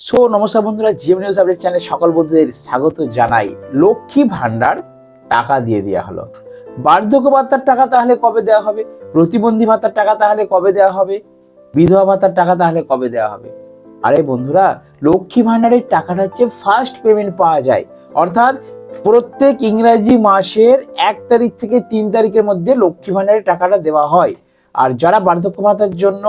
So নমস্কার বন্ধুরা, GM news update চ্যানেলে সকল বন্ধুদের স্বাগত জানাই। লক্ষ্মী ভান্ডার টাকা দিয়ে দেওয়া হলো। বার্ধক্য ভাতার টাকা তাহলে কবে দেওয়া হবে? প্রতিবন্ধী ভাতার টাকা তাহলে কবে দেওয়া হবে? বিধবা ভাতার টাকা তাহলে কবে দেওয়া হবে? আরে বন্ধুরা, লক্ষ্মী ভান্ডারের টাকাটা হচ্ছে ফার্স্ট পেমেন্ট পাওয়া যায়। অর্থাৎ প্রত্যেক ইংরাজি মাসের এক তারিখ থেকে তিন তারিখের মধ্যে লক্ষ্মী ভান্ডারের টাকাটা দেওয়া হয়। আর যারা বার্ধক্য ভাতার জন্য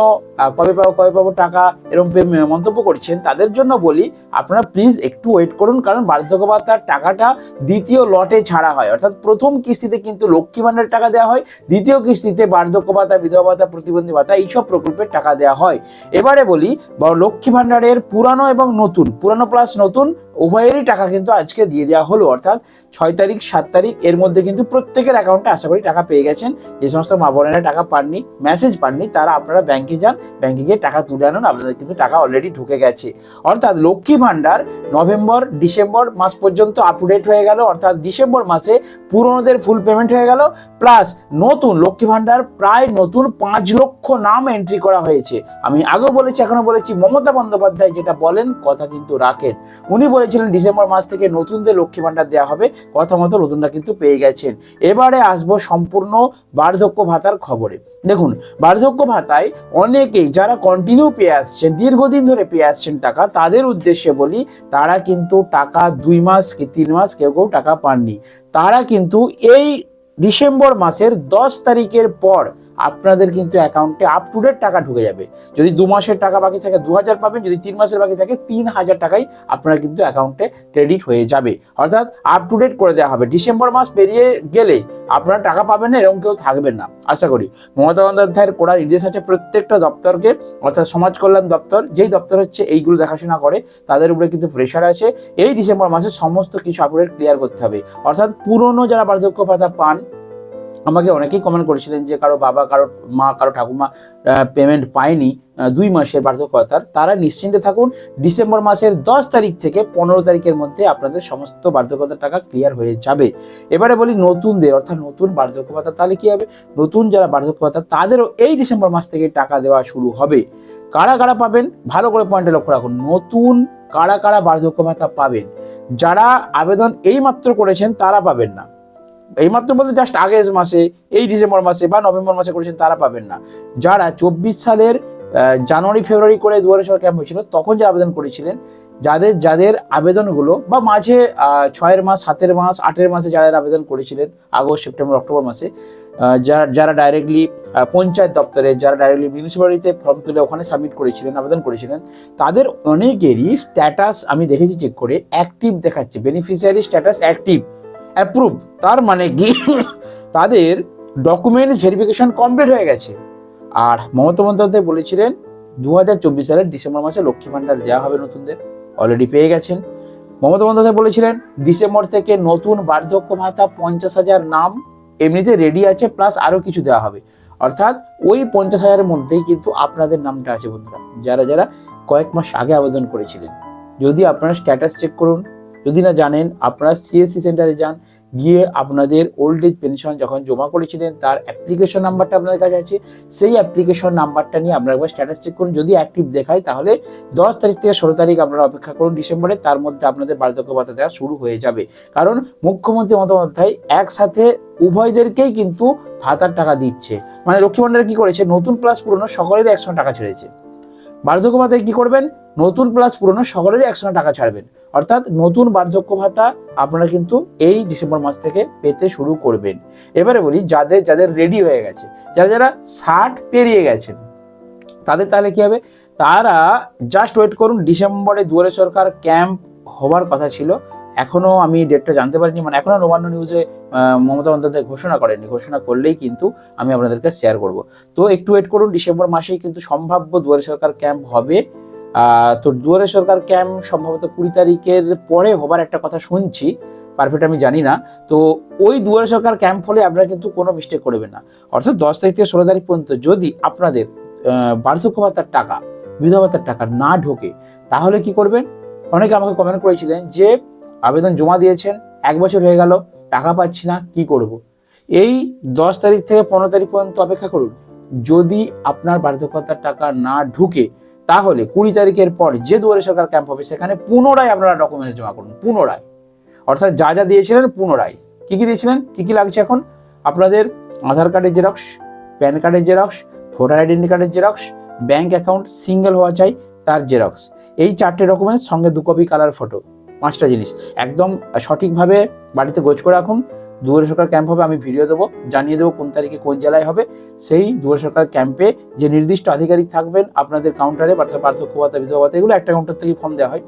কবে পাবো কবে পাবো টাকা এরকম মন্তব্য করছেন, তাদের জন্য বলি, আপনারা প্লিজ একটু ওয়েট করুন, কারণ বার্ধক্য ভাতার টাকাটা দ্বিতীয় লটে ছাড়া হয়। অর্থাৎ প্রথম কিস্তিতে কিন্তু লক্ষ্মী ভান্ডারের টাকা দেওয়া হয়, দ্বিতীয় কিস্তিতে বার্ধক্য ভাতা, বিধবা ভাতা, প্রতিবন্ধী ভাতা, এইসব প্রকল্পের টাকা দেওয়া হয়। এবারে বলি লক্ষ্মী ভান্ডারের পুরানো এবং নতুন, পুরানো প্লাস নতুন উভয়েরই টাকা কিন্তু আজকে দিয়ে দেওয়া হলো, অর্থাৎ ছয় তারিখ, সাত তারিখ, এর মধ্যে কিন্তু প্রত্যেকের অ্যাকাউন্টে আশা করি টাকা পেয়ে গেছেন। যে সমস্ত মা বোনেরা টাকা পাননি মেসেজ পাননি, তারা আপনারা ব্যাংকে যান ব্যাংকে গিয়ে টাকা তুলে আনুন, আপনাদের কিন্তু টাকা অলরেডি ঢুকে গেছে। অর্থাৎ লক্ষ্মী ভান্ডার নভেম্বর, ডিসেম্বর মাস পর্যন্ত আপ টু ডেট হয়ে গেল, অর্থাৎ ডিসেম্বর মাসে পুরনোদের ফুল পেমেন্ট হয়ে গেল প্লাস নতুন লক্ষ্মী ভান্ডার প্রায় নতুন পাঁচ লক্ষ নাম এন্ট্রি করা হয়েছে। আমি আগেও বলেছি এখনও বলেছি, মমতা বন্দ্যোপাধ্যায় যেটা বলেন, কথা কিন্তু রাখেন। উনি বলেছিলেন ডিসেম্বর মাস থেকে নতুনদের লক্ষ্মী ভান্ডার দেওয়া হবে। কথা মতো নতুনরা কিন্তু পেয়ে গেছেন। এবারে আসব সম্পূর্ণ বার্ধক্য ভাতার খবরে। দেখুন, বার্ধক্য ভাতায় অনেকেই যারা কন্টিনিউ পেয়ে আসছেন, দীর্ঘদিন ধরে পেয়ে আসছেন টাকা, তাদের উদ্দেশ্যে বলি, তারা কিন্তু টাকা দুই মাস কি তিন মাস কেউ কেউ টাকা পাননি। তারা কিন্তু এই ডিসেম্বর মাসের দশ তারিখের পর আপনাদের কিন্তু অ্যাকাউন্টে আপ টু ডেট টাকা ঢুকে যাবে। যদি দু মাসের টাকা বাকি থাকে দু হাজার পাবেন, যদি তিন মাসের বাকি থাকে তিন হাজার টাকাই আপনার কিন্তু অ্যাকাউন্টে ক্রেডিট হয়ে যাবে। অর্থাৎ আপ টু ডেট করে দেওয়া হবে। ডিসেম্বর মাস পেরিয়ে গেলে আপনারা টাকা পাবেন না, এরকম কেউ থাকবেন না। আশা করি। মমতা বন্দ্যোপাধ্যায়ের কড়া নির্দেশ আছে প্রত্যেকটা দপ্তরকে, অর্থাৎ সমাজ কল্যাণ দপ্তর, যেই দপ্তর হচ্ছে এইগুলো দেখাশোনা করে, তাদের উপরে কিন্তু প্রেশার আছে। এই ডিসেম্বর মাসে সমস্ত কিছু আপডেট ক্লিয়ার করতে হবে। অর্থাৎ পুরনো যারা বার্ধক্য ভাতা পান আমাকে অনেকেই কমেন্ট করেছিলেন যে কারও বাবা, কারও মা, কারও ঠাকুমা পেমেন্ট পায়নি দুই মাসের বার্ধক্যতার তারা নিশ্চিন্তে থাকুন, ডিসেম্বর মাসের দশ তারিখ থেকে পনেরো তারিখের মধ্যে আপনাদের সমস্ত বার্ধক্যতার টাকা ক্লিয়ার হয়ে যাবে। এবারে বলি নতুনদের, অর্থাৎ নতুন বার্ধক্য ভাতা তাহলে কী হবে? নতুন যারা বার্ধক্য ভাতা তাদেরও এই ডিসেম্বর মাস থেকে টাকা দেওয়া শুরু হবে। কারা কারা পাবেন? ভালো করে পয়েন্টে লক্ষ্য রাখুন। নতুন কারা কারা বার্ধক্য ভাতা পাবেন? যারা আবেদন এইমাত্র করেছেন তারা পাবেন না। এইমাত্র বলতে জাস্ট আগের মাসে, এই ডিসেম্বর মাসে বা নভেম্বর মাসে করেছেন, তারা পাবেন না। যারা চব্বিশ সালের জানুয়ারি ফেব্রুয়ারি করে দুয়ারে সরকার ক্যাম্প হয়েছিল, তখন যে আবেদন করেছিলেন, যাদের যাদের আবেদনগুলো বা মাঝে ছয়ের মাস, সাতের মাস, আটের মাসে যারা আবেদন করেছিলেন, আগস্ট, সেপ্টেম্বর, অক্টোবর মাসে যারা যারা ডাইরেক্টলি পঞ্চায়েত দপ্তরে, যারা ডাইরেক্টলি মিউনিসিপ্যালিটিতে ফর্ম তুলে ওখানে সাবমিট করেছিলেন, আবেদন করেছিলেন, তাদের অনেকেরই স্ট্যাটাস আমি দেখেছি চেক করে অ্যাক্টিভ দেখাচ্ছে বেনিফিশিয়ারি স্ট্যাটাস অ্যাক্টিভ অ্যাপ্রুভ তার মানে কি? তাদের ডকুমেন্টস ভেরিফিকেশন কমপ্লিট হয়ে গেছে। আর মমতা বন্দ্যোপাধ্যায় বলেছিলেন দু হাজার চব্বিশ সালের ডিসেম্বর মাসে লক্ষ্মী ভাণ্ডার দেওয়া হবে নতুনদের। অলরেডি পেয়ে গেছেন। মমতা বন্দ্যোপাধ্যায় বলেছিলেন, ডিসেম্বর থেকে নতুন বার্ধক্য ভাতা পঞ্চাশ হাজার নাম এমনিতে রেডি আছে প্লাস আরও কিছু দেওয়া হবে। অর্থাৎ ওই পঞ্চাশ হাজারের মধ্যেই কিন্তু আপনাদের নামটা আছে বন্ধুরা। যারা যারা কয়েক মাস আগে আবেদন করেছিলেন। যদি আপনারা স্ট্যাটাস চেক করুন যদি না জানেন, আপনারা সিএসসি সেন্টারে যান, গিয়ে আপনাদের ওল্ড এজ পেনশন যখন জমা করেছিলেন, তার অ্যাপ্লিকেশন নাম্বারটা আপনাদের কাছে আছে। সেই অ্যাপ্লিকেশন নাম্বারটা নিয়ে আপনারা একবার স্ট্যাটাস চেক করুন। যদি অ্যাক্টিভ দেখায়, তাহলে দশ তারিখ থেকে ষোলো তারিখ আপনারা অপেক্ষা করুন ডিসেম্বরে। তার মধ্যে আপনাদের বার্ধক্য ভাতা দেওয়া শুরু হয়ে যাবে। কারণ মুখ্যমন্ত্রী বন্দ্যোপাধ্যায় একসাথে উভয়দেরকেই কিন্তু ভাতার টাকা দিচ্ছে। মানে লক্ষ্মী কি করেছে? নতুন প্লাস পুরনো সকলেরই একসঙ্গে টাকা ছেড়েছে। বার্ধক্য ভাতায় কী করবেন? নতুন প্লাস পুরনো সকলেরই একসঙ্গে টাকা ছাড়বেন। অর্থাৎ নতুন বার্ধক্য ভাতা আপনারা কিন্তু এই ডিসেম্বর মাস থেকে পেতে শুরু করবেন। এবারে বলি, যাদের যাদের রেডি হয়ে গেছে, যারা যারা ষাট পেরিয়ে গেছেন, তাদের তাহলে কী হবে? তারা জাস্ট ওয়েট করুন, ডিসেম্বরে দুয়ারে সরকার ক্যাম্প হবার কথা ছিল। এখনও আমি ডেটটা জানতে পারিনি মানে এখনও নবান্ন নিউজে মমতা বন্দ্যোপাধ্যায় ঘোষণা করেনি ঘোষণা করলেই কিন্তু আমি আপনাদেরকে শেয়ার করব। তো একটু ওয়েট করুন, ডিসেম্বর মাসেই কিন্তু সম্ভাব্য দুয়ারে সরকার ক্যাম্প হবে। তো দুয়ারে সরকার ক্যাম্প সম্ভবত কুড়ি তারিখের পরে হবার একটা কথা শুনছি পারফেক্ট আমি জানি না। তো ওই দুয়ারে সরকার ক্যাম্প হলে আপনারা কিন্তু কোনো মিস্টেক করবেন না। অর্থাৎ দশ তারিখ থেকে ষোলো তারিখ পর্যন্ত যদি আপনাদের বার্ধক্য ভাতার টাকা, বিধবা ভাতার টাকা না ঢোকে, তাহলে কি করবেন? অনেকে আমাকে কমেন্ট করেছিলেন যে আবেদন জমা দিয়েছেন, এক বছর হয়ে গেল, টাকা পাচ্ছি না, কি করব। এই দশ তারিখ থেকে পনেরো তারিখ পর্যন্ত অপেক্ষা করুন। যদি আপনার বার্ধক্যতার টাকা না ঢুকে, তাহলে কুড়ি তারিখের পর যে দুয়ারে সরকার ক্যাম্প হবে, সেখানে পুনরায় আপনারা ডকুমেন্টস জমা করুন, পুনরায়। অর্থাৎ যা যা দিয়েছিলেন, পুনরায়। কি কি দিয়েছিলেন? কি কি লাগছে এখন? আপনাদের আধার কার্ডের জেরক্স, প্যান কার্ডের জেরক্স, ভোটার আইডেন্টি কার্ডের জেরক্স ব্যাংক অ্যাকাউন্ট সিঙ্গেল হওয়া চাই, তার জেরক্স। এই চারটে ডকুমেন্টস সঙ্গে দু কপি কালার ফটো পাঁচটা জিনিস। একদম সঠিকভাবে বাড়িতে গোছ করে রাখুন। দুয়ারে সরকার ক্যাম্প হবে, আমি ভিডিও দেবো, জানিয়ে দেবো কোন তারিখে কোন জেলায় হবে। সেই দুয়ারে সরকার ক্যাম্পে যে নির্দিষ্ট আধিকারিক থাকবেন, আপনাদের কাউন্টারে পার্থক্য ভাতা, বিধবা ভাতা, এগুলো একটা কাউন্টার থেকে ফর্ম দেওয়া হয়।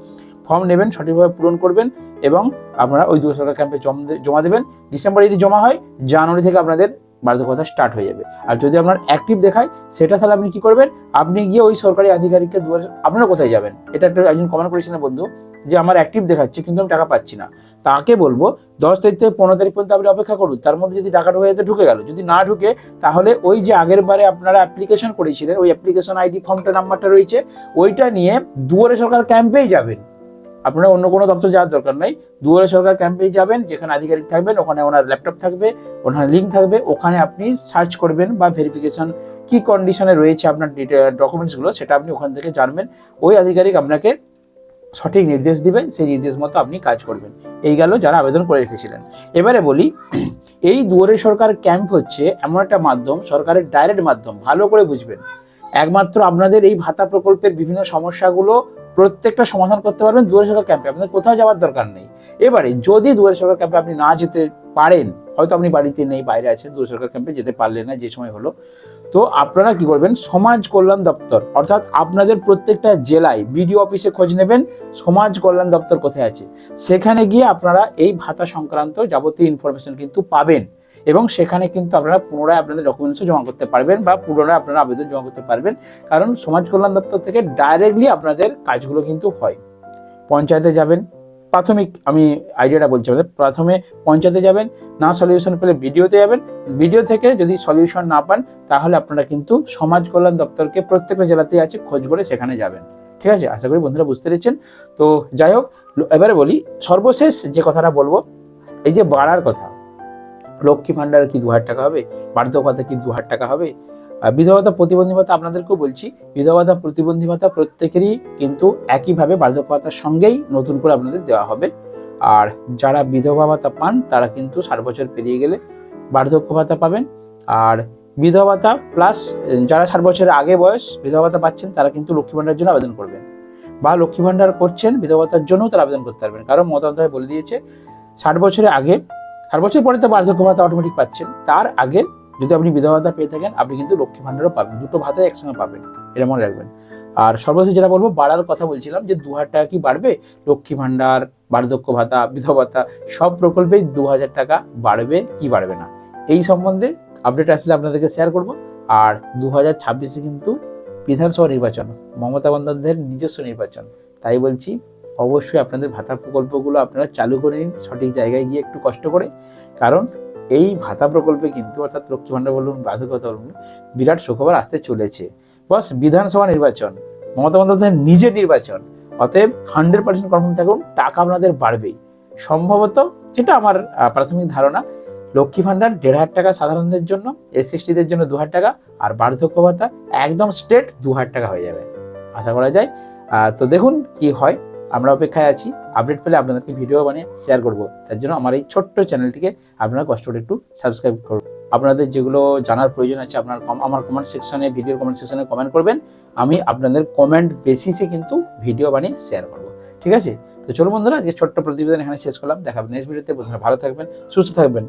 ফর্ম নেবেন, সঠিকভাবে পূরণ করবেন এবং আপনারা ওই দুয়ারে সরকার ক্যাম্পে জমা দেবেন। ডিসেম্বরে যদি জমা হয়, জানুয়ারি থেকে আপনাদের বার্ধক্যতা স্টার্ট হয়ে যাবে। আর যদি আপনার অ্যাক্টিভ দেখায়, সেটা তাহলে আপনি কি করবেন? আপনি গিয়ে ওই সরকারি আধিকারিককে দুয়ারে আপনারা কোথায় যাবেন? এটা একটা একজন কমেন্ট করেছিলেন বন্ধু, যে আমার অ্যাক্টিভ দেখাচ্ছে কিন্তু আমি টাকা পাচ্ছি না। তাকে বলব, দশ তারিখ থেকে পনেরো তারিখ পর্যন্ত আপনি অপেক্ষা করুন। তার মধ্যে যদি টাকা ঢুকে যেতে ঢুকে গেল, যদি না ঢুকে, তাহলে ওই যে আগের বারে আপনারা অ্যাপ্লিকেশন করেছিলেন, ওই অ্যাপ্লিকেশন আইডি ফর্মটা নাম্বারটা রয়েছে, ওইটা নিয়ে দুয়ারে সরকার ক্যাম্পেই যাবেন। আপনারা অন্য কোনো দপ্তর যাওয়ার দরকার নেই। দুয়ারে সরকার ক্যাম্পেই যাবেন, যেখানে আধিকারিক থাকবেন, ওখানে ওনার ল্যাপটপ থাকবে, ওখানে লিঙ্ক থাকবে, ওখানে আপনি সার্চ করবেন বা ভেরিফিকেশন কি কন্ডিশনে রয়েছে আপনার ডকুমেন্টসগুলো সেটা আপনি ওখান থেকে জানবেন। ওই আধিকারিক আপনাকে সঠিক নির্দেশ দিবে সেই নির্দেশ মতো আপনি কাজ করবেন। এই গেল যারা আবেদন করে রেখেছিলেন। এবারে বলি, এই দুয়ারে সরকার ক্যাম্প হচ্ছে এমন একটা মাধ্যম, সরকারের ডাইরেক্ট মাধ্যম, ভালো করে বুঝবেন। একমাত্র আপনাদের এই ভাতা প্রকল্পের বিভিন্ন সমস্যাগুলো প্রত্যেকটা সমাধান করতে পারবেন দুয়ারে সরকার ক্যাম্পে আপনাদের কোথাও যাওয়ার দরকার নেই। এবারে যদি দুয়ারে সরকার ক্যাম্পে আপনি না যেতে পারেন, হয়তো আপনি বাড়িতে নেই, বাইরে আছেন, দুয়ারে সরকার ক্যাম্পে যেতে পারলেন না, যে সময় হলো, তো আপনারা কি করবেন? সমাজ কল্যাণ দপ্তর, অর্থাৎ আপনাদের প্রত্যেকটা জেলায় বিডিও অফিসে খোঁজ নেবেন, সমাজ কল্যাণ দপ্তর কোথায় আছে। সেখানে গিয়ে আপনারা এই ভাতা সংক্রান্ত যাবতীয় ইনফরমেশন কিন্তু পাবেন। এবং সেখানে কিন্তু আপনারা পুনরায় আপনাদের ডকুমেন্টসও জমা করতে পারবেন বা পুনরায় আপনারা আবেদন জমা করতে পারবেন। কারণ সমাজ কল্যাণ দপ্তর থেকে ডাইরেক্টলি আপনাদের কাজগুলো কিন্তু হয়। পঞ্চায়েতে যাবেন, প্রাথমিক আমি আইডিয়াটা বলছি আমাদের প্রথমে পঞ্চায়েতে যাবেন, না সলিউশন পেলে ভিডিওতে যাবেন। ভিডিও থেকে যদি সলিউশন না পান, তাহলে আপনারা কিন্তু সমাজ কল্যাণ দপ্তরকে প্রত্যেকটা জেলাতেই আছে, খোঁজ করে সেখানে যাবেন। ঠিক আছে? আশা করি বন্ধুরা বুঝতে পেরেছেন। তো যাই হোক, এবারে বলি, সর্বশেষ যে কথাটা বলব, এই যে বাড়ার কথা লক্ষ্মী ভাণ্ডার কি দু হাজার টাকা হবে? বার্ধক্য ভাতা কি দু হাজার টাকা হবে? আর বিধবা ভাতা, প্রতিবন্ধী ভাতা আপনাদেরকেও বলছি, বিধবা ভাতা, প্রতিবন্ধী ভাতা প্রত্যেকেরই কিন্তু একইভাবে বার্ধক্য ভাতার সঙ্গেই নতুন করে আপনাদের দেওয়া হবে। আর যারা বিধবা ভাতা পান, তারা কিন্তু ষাট বছর পেরিয়ে গেলে বার্ধক্য ভাতা পাবেন। আর বিধবা ভাতা প্লাস যারা ষাট বছরের আগে বয়স, বিধবা ভাতা পাচ্ছেন, তারা কিন্তু লক্ষ্মী ভাণ্ডার জন্য আবেদন করবেন। বা লক্ষ্মী ভাণ্ডার করছেন, বিধবা ভাতার জন্যও তারা আবেদন করতে পারবেন। কারণ মতান্তরে বলে দিয়েছে, ষাট বছরের আগে ষাট বছর পরে তো বার্ধক্য ভাতা অটোমেটিক পাচ্ছেন। তার আগে যদি আপনি বিধবা ভাতা পেয়ে থাকেন, আপনি কিন্তু লক্ষ্মী ভাণ্ডারও পাবেন। দুটো ভাতা একসঙ্গে পাবেন, এটা মনে রাখবেন। আর সর্বশেষ যেটা বলব, বাড়ার কথা বলছিলাম যে দু হাজার টাকা কি বাড়বে? লক্ষ্মী ভাণ্ডার, বার্ধক্য ভাতা, বিধবা ভাতা, সব প্রকল্পেই দু হাজার টাকা বাড়বে কি বাড়বে না? এই সম্বন্ধে আপডেট আসলে আপনাদেরকে শেয়ার করব। আর দু হাজার ছাব্বিশে কিন্তু বিধানসভা নির্বাচন, মমতা বন্দ্যোপাধ্যায়ের নিজস্ব নির্বাচন। তাই বলছি অবশ্যই আপনাদের ভাতা প্রকল্পগুলো আপনারা চালু করে নিন, সঠিক জায়গায় গিয়ে একটু কষ্ট করে। কারণ এই ভাতা প্রকল্পে কিন্তু অর্থাৎ লক্ষ্মী ভাণ্ডার বলুন বার্ধক্যতা বলুন, বিরাট সুখবর আসতে চলেছে। বস, বিধানসভা নির্বাচন, মমতা বন্দ্যোপাধ্যায়ের নিজের নির্বাচন, অতএব হান্ড্রেড পার্সেন্ট কনফার্ম থাকুন, টাকা আপনাদের বাড়বেই। সম্ভবত যেটা আমার প্রাথমিক ধারণা, লক্ষ্মী ভাণ্ডার দেড় হাজার টাকা সাধারণদের জন্য এসসি এসটিদের জন্য দু হাজার টাকা, আর বার্ধক্য ভাতা একদম স্ট্রেট দু হাজার টাকা হয়ে যাবে। আশা করা যায়। তো দেখুন কি হয়। আমরা অপেক্ষায় আছি। আপডেট পেলে আপনাদেরকে ভিডিও বানিয়ে শেয়ার করব। তার জন্য আমার এই ছোট্ট চ্যানেলটিকে আপনারা কষ্ট করে একটু সাবস্ক্রাইব করুন। আপনাদের যেগুলো জানার প্রয়োজন আছে আপনার আমার কমেন্ট সেকশনে ভিডিওর কমেন্ট সেকশনে কমেন্ট করবেন। আমি আপনাদের কমেন্ট বেসিসে কিন্তু ভিডিও বানিয়ে শেয়ার করব। ঠিক আছে? তো চলো বন্ধুরা, আজকে ছোট্ট প্রতিবেদন এখানে শেষ করলাম। দেখাবেন নেক্সট ভিডিওতে বন্ধুরা ভালো থাকবেন, সুস্থ থাকবেন।